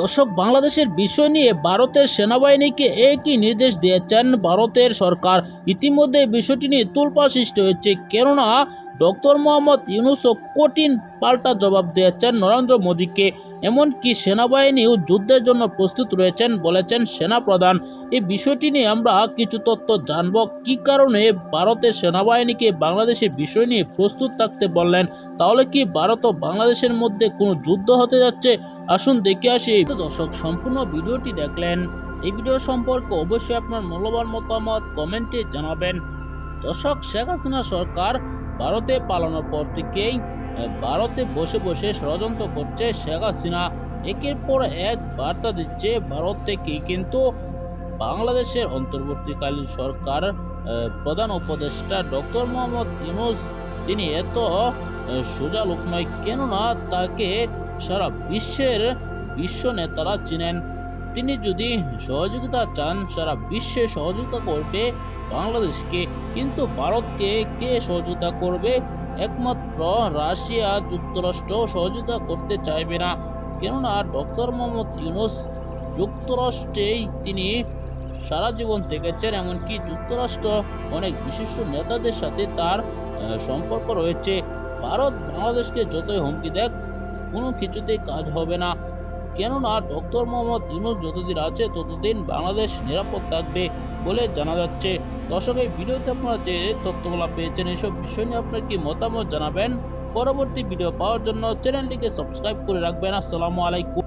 দর্শক, বাংলাদেশের বিষয় নিয়ে ভারতের সেনাবাহিনীকে একই নির্দেশ দিয়েছেন ভারতের সরকার। ইতিমধ্যে বিষয়টি নিয়ে তুলপা সৃষ্টি হয়েছে। কেননা ডক্টর মোহাম্মদ ইউনুসও কঠিন পাল্টা জবাব দিয়েছেন নরেন্দ্র মোদীকে। এমনকি সেনাবাহিনীও যুদ্ধের জন্য প্রস্তুত রয়েছেন বলেছেন সেনাপ্রধান। এই বিষয়টি নিয়ে আমরা কিছু তথ্য জানব। কি কারণে ভারতের সেনাবাহিনীকে বাংলাদেশের বিষয় নিয়ে প্রস্তুত থাকতে বললেন? তাহলে কি ভারত ও বাংলাদেশের মধ্যে কোনো যুদ্ধ হতে যাচ্ছে? আসুন দেখে আসি। দর্শক, সম্পূর্ণ ভিডিওটি দেখলেন। এই ভিডিও সম্পর্কে অবশ্যই আপনার মূল্যবান মতামত কমেন্টে জানাবেন। দর্শক, শেখ হাসিনা সরকার ভারতে পালানোর পর থেকেই ভারতে বসে বসে ষড়যন্ত্র করছে শেখ হাসিনা। একের পর এক বার্তা দিচ্ছে ভারত থেকে কিন্তু বাংলাদেশের অন্তর্বর্তীকালীন সরকার প্রধান উপদেষ্টা ডক্টর মোহাম্মদ ইউনুস, তিনি এত সোজা লোক নয়। কেননা তাকে সারা বিশ্বের বিশ্ব নেতারা চিনেন। তিনি যদি সহযোগিতা চান, সারা বিশ্বে সহযোগিতা করবে বাংলাদেশকে। কিন্তু ভারতকে কে সহযোগিতা করবে? একমাত্র রাশিয়া যুক্তরাষ্ট্র সহযোগিতা করতে চাইবে না। কেননা ডক্টর মোহাম্মদ ইউনুস যুক্তরাষ্ট্রেই তিনি সারা জীবন থেকেছেন, এমনকি যুক্তরাষ্ট্র অনেক বিশিষ্ট নেতাদের সাথে তার সম্পর্ক রয়েছে। ভারত বাংলাদেশকে যতই হুমকি দেখ কোনো কিছুতেই কাজ হবে না। কেননা ডক্টর মোহাম্মদ ইউনুস যতদিন আছে, ততদিন বাংলাদেশ নিরাপদ থাকবে বলে জানা যাচ্ছে। দর্শক, এই ভিডিওতে আপনারা যে তথ্যগুলো পেয়েছেন, এসব বিষয় নিয়ে আপনার কি মতামত জানাবেন? পরবর্তী ভিডিও পাওয়ার জন্য চ্যানেলটিকে সাবস্ক্রাইব করে রাখবেন। আসসালামু আলাইকুম।